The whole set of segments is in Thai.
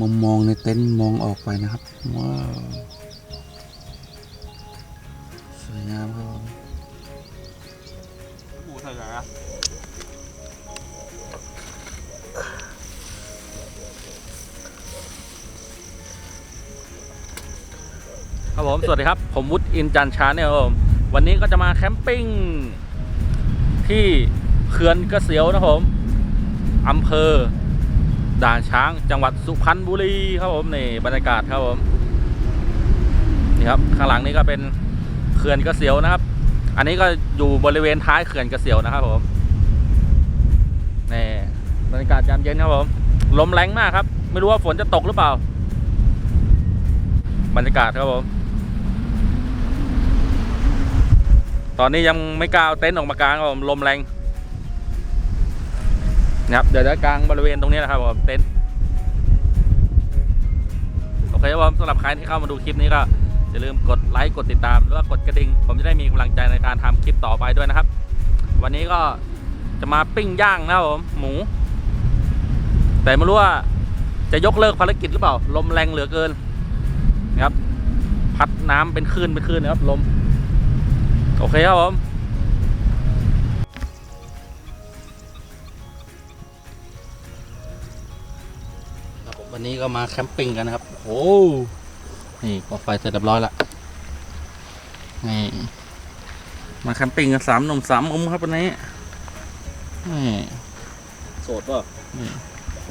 มุมมองในเต็นท์มองออกไปนะครับ ว้าว สวยงามครับผมหมูเถอะนะครับผม สวัสดีครับ ผมวุฒิอินจันชาเนี่ยครับผม วันนี้ก็จะมาแคมปิ้ง ที่เขื่อนกระเสียวนะครับผมอำเภอ ด่านช้างจังหวัดสุพรรณบุรีครับผมนี่บรรยากาศครับผมนี่ครับข้างหลังนี้ก็เป็นเขื่อนกระเสียวนะครับ อันนี้ก็อยู่บริเวณท้ายเขื่อนกระเสียวนะครับผมนี่บรรยากาศยามเย็นครับผมลมแรงมากครับ ไม่รู้ว่าฝนจะตกหรือเปล่า บรรยากาศครับผม ตอนนี้ยังไม่กล้าเอาเต็นท์ออกมากางครับผมลมแรง นะครับ เดี๋ยวจะกางบริเวณตรงนี้นะครับผมเต็นท์โอเคครับผมสำหรับใครที่เข้ามาดูคลิปนี้ก็อย่าลืมกดไลค์กดติดตามหรือว่ากดกระดิ่ง ผมจะได้มีกำลังใจในการทำคลิปต่อไปด้วยนะครับ วันนี้ก็จะมาปิ้งย่างนะครับผมหมู แต่ไม่รู้ว่าจะยกเลิกภารกิจหรือเปล่า ลมแรงเหลือเกินนะครับ พัดน้ำเป็นคลื่นเป็นคลื่นนะครับลม โอเคครับผม วันนี้ก็มาแคมปิ้งกันนะครับ โอ้นี่ก่อไฟเสร็จเรียบร้อยละนี่มาแคมปิ้งกันสามหนุ่มสามมุมครับวันนี้นี่โสดป่ะ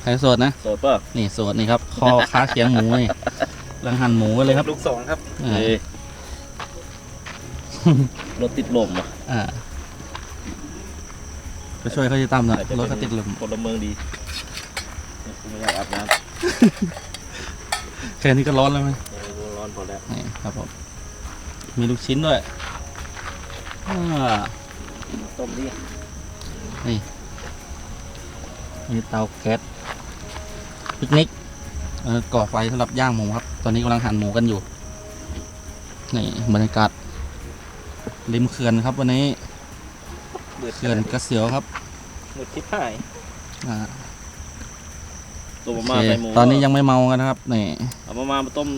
ใครโสดนะโสดป่ะนี่โสดนี่ครับคอค้าเคียงหมูนี่กำลังหั่นหมูกันเลยครับลูกสองครับอ่าเอ้ยรถติดลมอะอ่าไปช่วยเขาจะตั้มหน่อยอาจจะรถเขาติดลมพลเมืองดีกูไม่อยากอาบน้ แค่นี้ก็ร้อนแล้วไหมำเออร้อนพอแล้วนี่ครับผมมีลูกชิ้นด้วยอ่าต้มดิมีเตาแก๊สปิกนิกเออก่อไฟสำหรับย่างหมูครับ ตอนนี้กำลังหั่นหมูกันอยู่ นี่บรรยากาศริมเขื่อนครับวันนี้เบื่อเขื่อนกระเสียวครับหมดทิพย์หายอ่า ตัวโอมาเคใส่หมูตอนนี้ยังไม่เมากันนะครับนี่ เอามามามาต้ม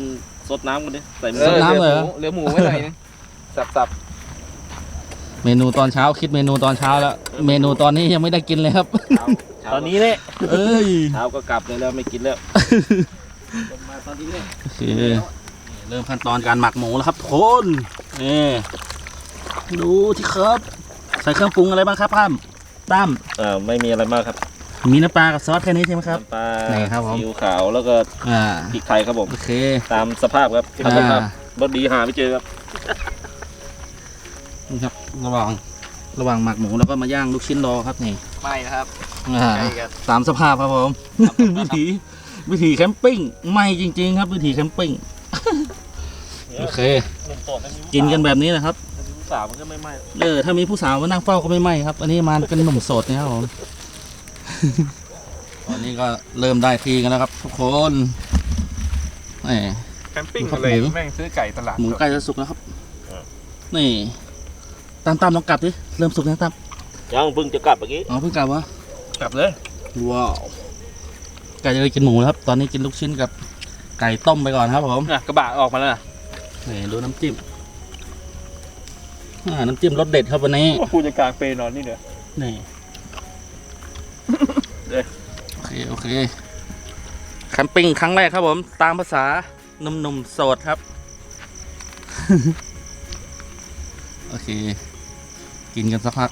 ซดน้ำกันดิใส่หมูซดน้ำเลยเหรอ เหลือหมูไว้หน่อยนึงสับสับเมนูตอนเช้าคิดเมนูตอนเช้าแล้ว เมนูตอนนี้ยังไม่ได้กินเลยครับตอนนี้เนี่ยเอ้ยเช้าก็กลับเลยแล้วไม่กินแล้วมาตอนนี้เนี่ยโอเคนี่เริ่มขั้นตอนการหมักหมูแล้วครับทุกคนนี่ดูที่ครับ ใส่เครื่องปรุงอะไรบ้างครับตั้มตั้มอ่าไม่มีอะไรมากครับ มีน้ำปลากับซอสแค่นี้ใช่ไหมครับน้ำปลาไหนครับผม ซีอิ๊วขาวแล้วก็อ่าพริกไทยครับผม โอเค ตามสภาพครับตามสภาพอ่ารถดีหาไม่เจอครับ นี่ครับระหว่างระหว่างหมักหมูแล้วก็มาย่างลูกชิ้นรอครับนี่ไม่นะครับอ่าใช่ครับ ตามสภาพครับผมวิถีวิถีแคมปิ้งไม่จริง ๆ ครับ วิถีแคมปิ้งโอเค หนุ่มโสดไม่มีกินกันแบบนี้นะครับ สาวมันก็ไม่ไหม้เออถ้ามีผู้สาวมานั่งเฝ้าก็ไม่ไหมครับ อันนี้มาเป็นหนุ่มโสดนะครับผม ตอนนี้ก็เริ่มได้ทีกันแล้วครับ ทุกคนแหมแคมปิ้งครับเลยหมูแม่งซื้อไก่ตลาดหมูใกล้จะสุกแล้วครับ นี่ตามตามลองกลับดิ เริ่มสุกแล้วตามยังเพิ่งจะกลับเมื่อกี้ อ๋อเพิ่งกลับวะ กลับเลย ว้าว ไก่จะได้กินหมูแล้วครับ ตอนนี้กินลูกชิ้นกับไก่ต้มไปก่อนครับผมน่ะกระบะออกมาแล้วน่ะนี่ดูน้ำจิ้มอ่าน้ำจิ้มรสเด็ดครับวันนี้กูจะกลางเปนอนนี่เดี๋ยวนี่ เอ้ยโอเคโอเคแคมปิ้งครั้งแรกครับผม ตามภาษาหนุ่มๆโสดครับ โอเค กินกันสักพัก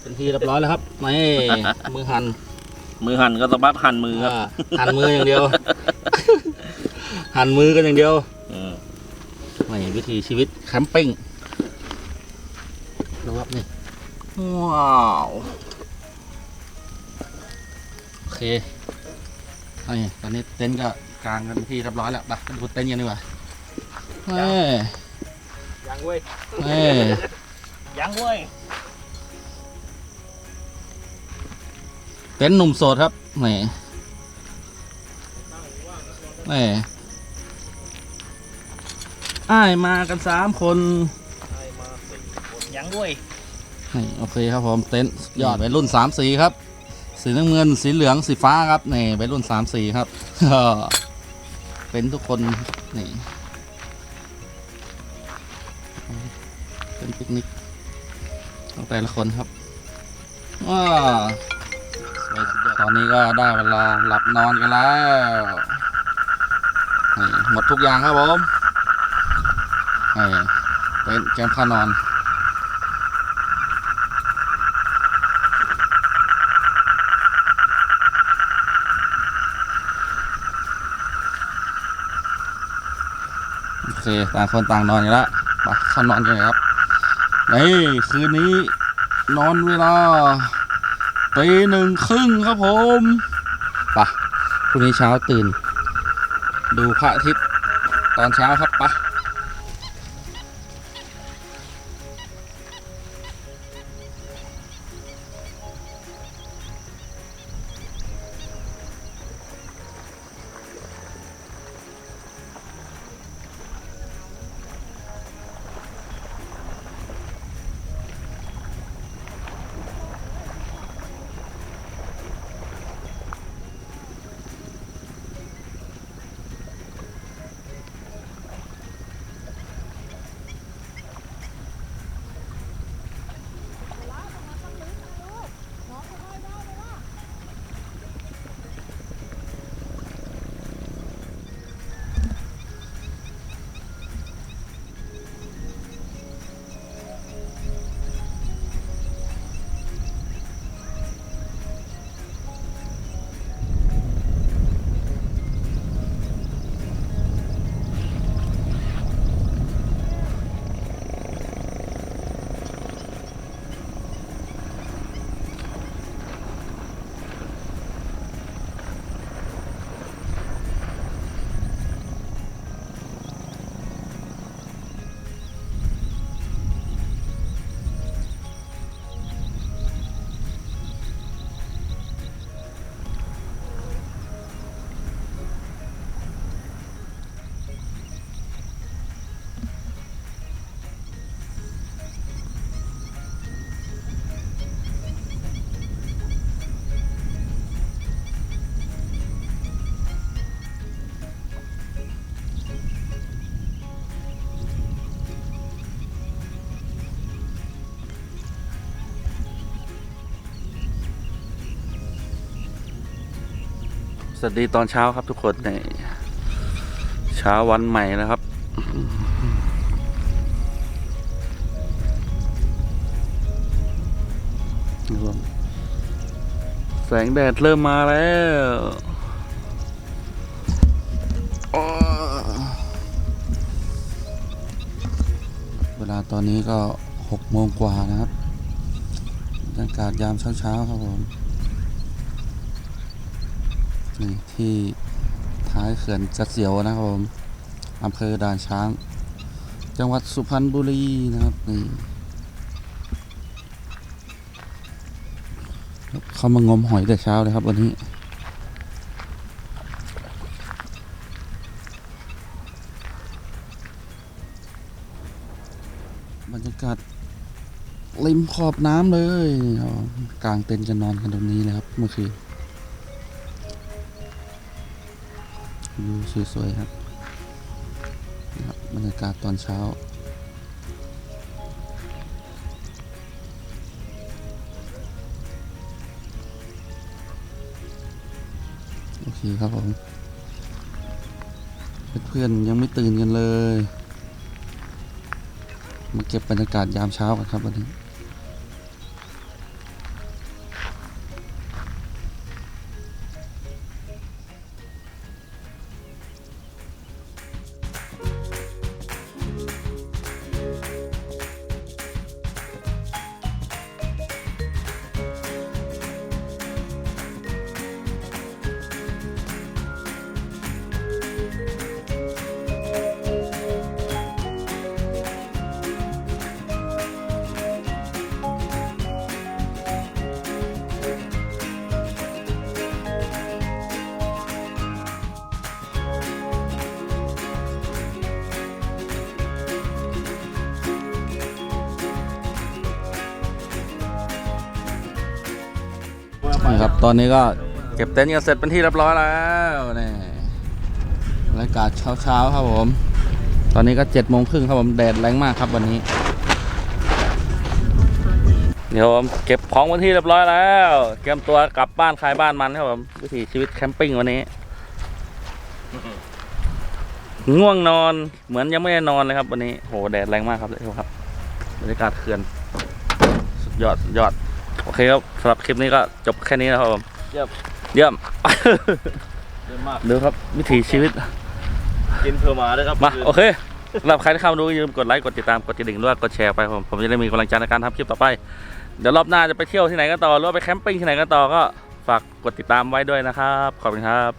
เป็นทีเรียบร้อยแล้วครับนี่มือหันมือหั่นก็สะบัดหั่นมือครับ อ่าหั่นมืออย่างเดียว หั่นมือกันอย่างเดียวอืมนี่ วิถีชีวิตแคมปิ้งดูครับนี่ ว้าว โอเคนี่ตอนนี้เต็นท์ก็กางกันที่เรียบร้อยแล้วไปไปดูเต็นท์กันดีกว่าเฮ้ยยังเว้ยเฮ้ยยังเว้ยเต็นท์หนุ่มโสดครับนี่นี่ อ้ายมากันสามคนยังเว้ยนี่โอเคครับผมเต็นท์สุดยอดวัยรุ่นสามสีครับ สีน้ำเงินสีเหลืองสีฟ้าครับนี่วัยรุ่นสามสีครับเป็นทุกคนนี่เป็นปิกนิกของแต่ละคนครับว้าสวยสุดยอดตอนนี้ก็ได้เวลาหลับนอนกันแล้วนี่หมดทุกอย่างครับผม นี่เต็นท์แกมผ้านอน โอเค ต่างคนต่างนอนอยู่แล้วไปเข้านอนกันเลยครับนี่คืนนี้นอนเวลาตีหนึ่งครึ่งครับผมปะพรุ่งนี้เช้าตื่น ดูพระอาทิตย์ตอนเช้าครับปะ วัสดีตอนเช้าครับทุกคนในเช้าวันใหม่นะครับ แสงแดดเริ่มมาแล้วเวลาตอนนี้ก็หกโมงกว่านะครับบรรยากาศยามเช้าๆครับผม นี่ที่ท้ายเขื่อนกระเสียวนะครับผมอำเภอด่านช้าง จังหวัดสุพรรณบุรีนะครับนี่เขามางมหอยแต่เช้าเลยครับวันนี้บรรยากาศริมขอบน้ำเลยเอากลางเต็นท์กันนอนกันตรงนี้นะครับเมื่อคืน วิวสวยๆครับนะครับบรรยากาศตอนเช้าโอเคครับผม เพื่อนๆยังไม่ตื่นกันเลย มาเก็บบรรยากาศยามเช้ากันครับวันนี้ ครับตอนนี้ก็เก็บเต็นท์กันเสร็จเป็นที่เรียบร้อยแล้วนี่บรรยากาศเช้าๆครับผม ตอนนี้ก็เจ็ดโมงครึ่งครับผมแดดแรงมากครับวันนี้ เดี๋ยวผมเก็บของวันที่เรียบร้อยแล้วเตรียมตัวกลับบ้านใครบ้านมันครับผมวิถีชีวิตแคมปิ้งวันนี้ ง่วงนอนเหมือนยังไม่ได้นอนเลยครับ วันนี้โหแดดแรงมากครับเลยครับบรรยากาศเขื่อนสุดยอดสุดยอด โอเคครับสำหรับคลิปนี้ก็จบแค่นี้นะครับผมเยี่ยมเยี่ยมเยี่ยมมากดูครับวิถีชีวิตกินเพื่อหมาด้วยครับมาโอเคสำหรับใครที่เข้ามาดูอย่าลืมกดไลค์กดติดตามกดกระดิ่งด้วยกดแชร์ไปผมผมจะได้มีกำลังใจในการทำคลิปต่อไป เดี๋ยวรอบหน้าจะไปเที่ยวที่ไหนกันต่อหรือว่าไปแคมปิ้งที่ไหนกันต่อก็ฝากกดติดตามไว้ด้วยนะครับ ขอบคุณครับ